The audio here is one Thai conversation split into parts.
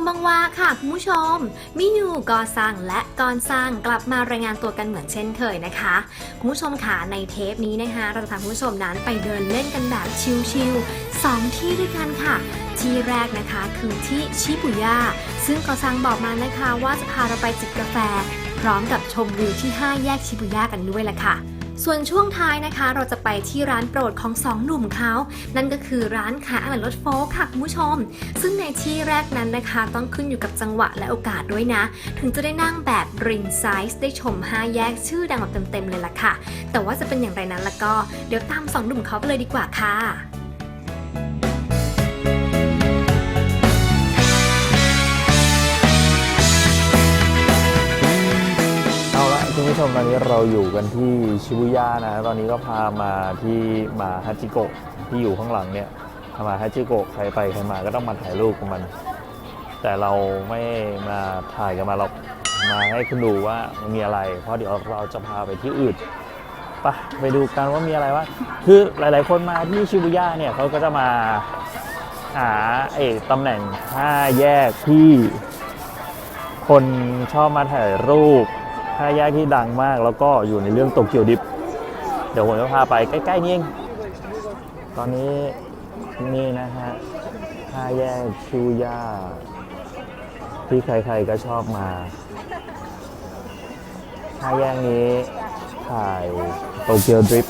มบังวาค่ะคุณผู้ชม มิยูกอซังและกอนซังกลับมารายงานตัวกันเหมือนเช่นเคยนะคะ คุณผู้ชมค่ะในเทปนี้นะคะ เราจะพาคุณผู้ชมนั้นไปเดินเล่นกันแบบชิลๆสองที่ด้วยกันค่ะ ที่แรกนะคะคือที่ชิบุย่าซึ่งกอซังบอกมานะคะว่าจะพาเราไปจิบกาแฟ พร้อมกับชมวิวที่ 5 แยกชิบุย่ากันด้วยละค่ะ ส่วนช่วงท้ายนะคะเราจะไปที่ร้านโปรดของสองหนุ่มเขานั่นก็คือร้านขายอาหารรถโฟล์คค่ะคุณผู้ชม ซึ่งในที่แรกนั้นนะคะ ต้องขึ้นอยู่กับจังหวะและโอกาสด้วยนะ ถึงจะได้นั่งแบบริงไซส์ได้ชม 5 แยกชื่อดังแบบเต็มๆเลยล่ะค่ะ แต่ว่าจะเป็นอย่างไรนั้นแล้วก็เดี๋ยวตามสองหนุ่มเขาไปเลยดีกว่าค่ะ ตอนนี้เราอยู่กันที่ชิบุย่านะ ตอนนี้ก็พามาที่มาฮาจิโกะที่อยู่ข้างหลังเนี่ยมาฮาจิโกะใครไปใครมาก็ต้องมาถ่ายรูปกับมัน แต่เราไม่มาถ่ายกับมาหรอกมาให้คุณดูว่ามันมีอะไร เพราะเดี๋ยวเราจะพาไปที่อื่นไปไปดูกันว่ามีอะไรวะคือหลาย ๆ คนมาที่ชิบุย่าเนี่ยเขาก็จะมาหาไอ้ตำแหน่งห้าแยกที่ คนชอบมาถ่ายรูป ห้าแยกที่ดังมาก แล้วก็อยู่ในเรื่องโตเกียวดิฟเดี๋ยวผมจะพาไปใกล้ๆนี่เองตอนนี้นี่นะฮะห้าแยกชูย่าที่ใครๆก็ชอบมาห้าแยกนี้ถ่ายโตเกียวดริฟ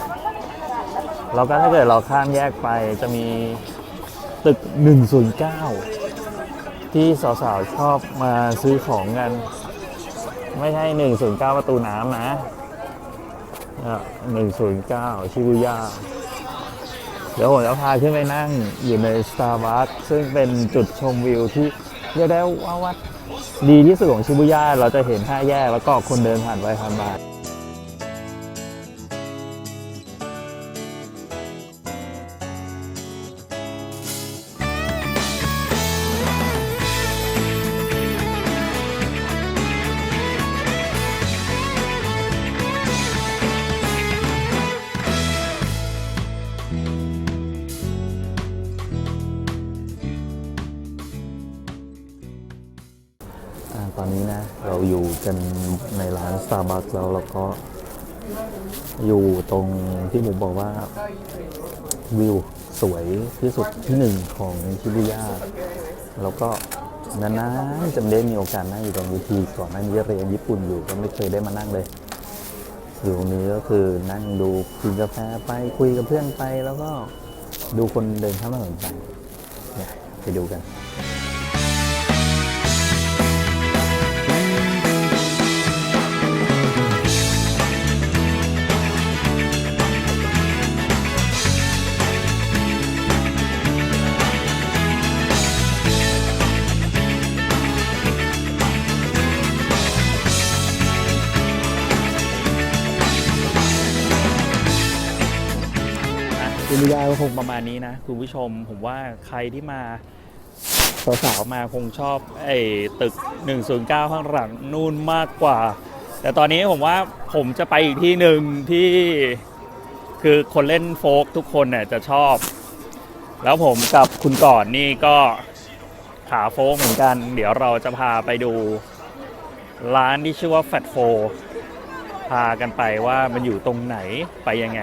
แล้วก็ถ้าเกิดเราข้ามแยกไปจะมีตึก 109 ที่สาวๆชอบมาซื้อของกัน ไม่ใช่ 109 ประตูน้ำนะอะ109 ชิบุย่า เดี๋ยวผมจะพาขึ้นไปนั่งอยู่ในสตาร์บัคซึ่งเป็นจุดชมวิวที่เรียกได้ว่าวัดดีที่สุดของชิบุย่า เราจะเห็นห้าแยกแล้วก็คนเดินผ่านไปผ่านมา อยู่กันในร้าน Starbucks แล้วเราก็อยู่ตรงที่ผมบอกว่าวิวสวยที่สุดที่หนึ่งของชิบุย่าแล้วก็นานๆจะได้มีโอกาสนั่งอยู่ตรงวิธีก่อนหน้านี้เรียนญี่ปุ่นอยู่ก็ไม่เคยได้มานั่งเลย อยู่นี้ก็คือนั่งดูกินกาแฟไปคุยกับเพื่อนไปแล้วก็ดูคนเดินข้ามถนนไปเนี่ยไปดูกันายก็คงประมาณนี้นะคุณผู้ชมผมว่าใครที่มาสาวๆมาคงชอบไอ้ตึก 109 ข้างหลังนู่นมากกว่า แต่ตอนนี้ผมว่าผมจะไปอีกที่หนึ่งที่คือคนเล่นโฟกทุกคนเนี่ยจะชอบ แล้วผมกับคุณก่อนนี่ก็ขาโฟกเหมือนกัน เดี๋ยวเราจะพาไปดู ร้านที่ชื่อว่าแฟตโฟพากันไปว่ามันอยู่ตรงไหนไปยังไง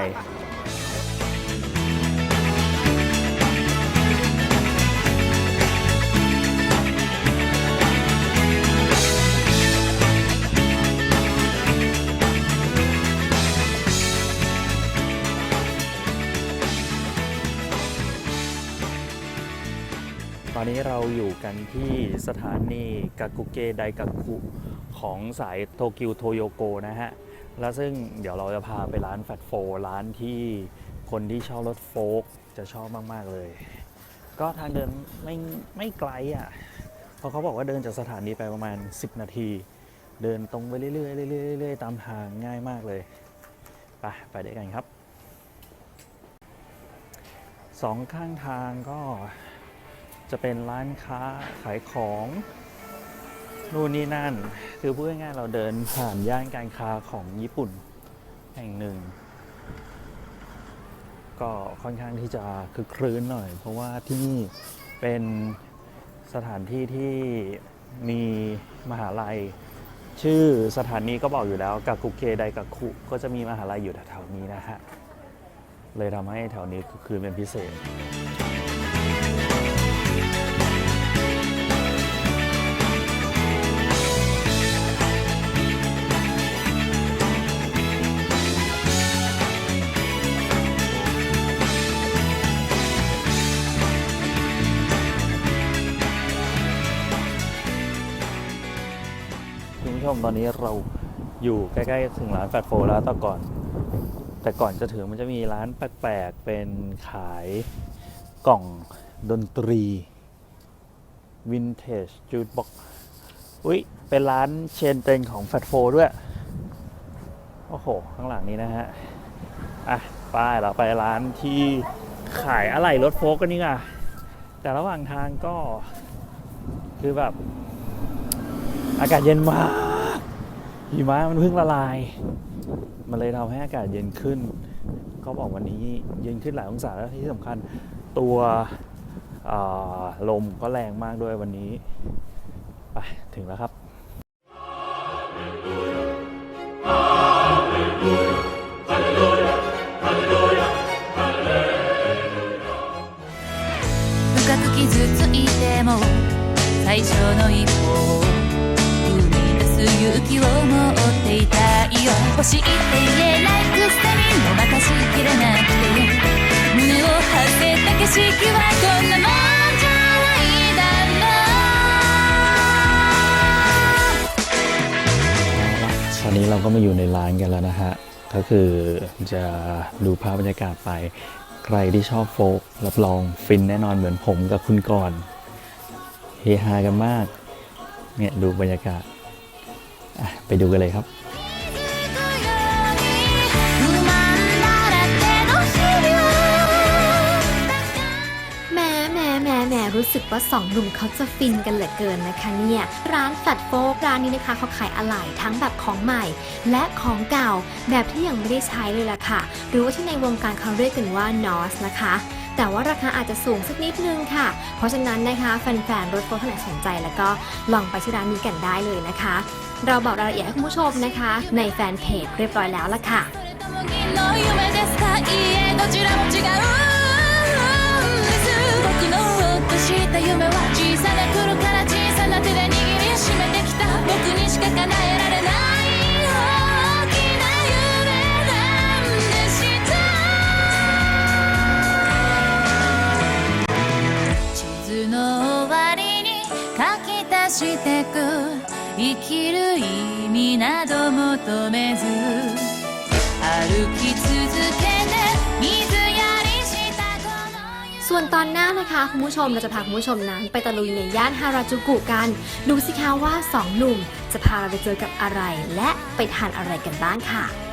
กันที่สถานีกากุเกไดกากุของสายโตเกียวโทโยโกนะฮะ แล้วซึ่งเดี๋ยวเราจะพาไปร้านแฟตโฟร้านที่คนที่ชอบรถโฟล์กจะชอบมาก ๆ เลย ก็ทางเดินไม่ไม่ไกลอะ เพราะเขาบอกว่าเดินจากสถานีไปประมาณ 10 นาที เดินตรงไปเรื่อยๆเรื่อยๆเรื่อยๆตามทางง่ายมากเลย ไปไปด้วยกันครับสองข้างทางก็ จะเป็นร้านค้าขายของนู่นนี่นั่น คือพูดง่ายๆเราเดินผ่านย่านการค้าของญี่ปุ่นแห่งหนึ่ง ก็ค่อนข้างที่จะคึกครื้นหน่อย เพราะว่าที่นี่เป็นสถานที่ที่มีมหาลัย ชื่อสถานีก็บอกอยู่แล้วกากุเกไดกาคุก็จะมีมหาลัยอยู่แถวๆนี้นะฮะเลยทำให้แถวนี้คือเป็นพิเศษ คุณผู้ชมตอนนี้เราอยู่ใกล้ๆถึงร้านแฟตโฟแล้วแต่ก่อน แต่ก่อนจะถึงมันจะมีร้านแปลกๆเป็นขายกล่อง ดนตรีวินเทจจูดบ็อกอุ้ยเป็นร้านเชนเตนของแฟตโฟด้วย โอ้โห ข้างหลังนี้นะฮะ อะป้ายเราไปร้านที่ขายอะไหล่รถโฟกกันนี่อะ แต่ระหว่างทางก็คือแบบ อากาศเย็นมากหิมะมันเพิ่งละลาย มันเลยทำให้อากาศเย็นขึ้นก็บอกวันนี้เย็นขึ้นหลายองศาแล้วที่สำคัญตัว ลมก็แรงมากด้วยวันนี้ ไปถึงแล้วครับ 深く傷ついても最初の一歩を踏み出す勇気を持っていたいよ欲しいって言えないくせにごまかしきれなくて อนนี้เราก็มาอยู่ในร้านกันแล้วนะฮะ ก็คือจะดูภาพบรรยากาศไป ใครที่ชอบโฟกรับรองฟินแน่นอนเหมือนผมกับคุณก่อนเฮฮากันมาก เนี่ยดูบรรยากาศไปดูกันเลยครับ รู้สึกว่าสองหนุ่มเขาจะฟินกันเหลือเกินนะคะเนี่ยร้านตัดโฟกร้านนี้นะคะเขาขายอะไหล่ทั้งแบบของใหม่ และของเก่าแบบที่ยังไม่ได้ใช้เลยล่ะค่ะ หรือว่าที่ในวงการเขาเรียกกันว่า NOS นะคะแต่ว่าราคาอาจจะสูงสักนิดนึงค่ะ เพราะฉะนั้นนะคะแฟนๆ รถโฟล์ท่านไหนสนใจแล้วก็ลองไปที่ร้านนี้กันได้เลยนะคะ เราบอกรายละเอียดให้คุณผู้ชมนะคะ ในแฟนเพจเรียบร้อยแล้วละค่ะ してく生きる意味など求めず歩き続けて水やりしたこの夢 ส่วนตอนหน้านะคะคุณผู้ชมเราจะพาคุณผู้ชมนั้นไปตะลุยในย่านฮาราจูกุกัน ดูสิคะว่าสองหนุ่มจะพาเราไปเจอกับอะไร และไปทานอะไรกันบ้างค่ะ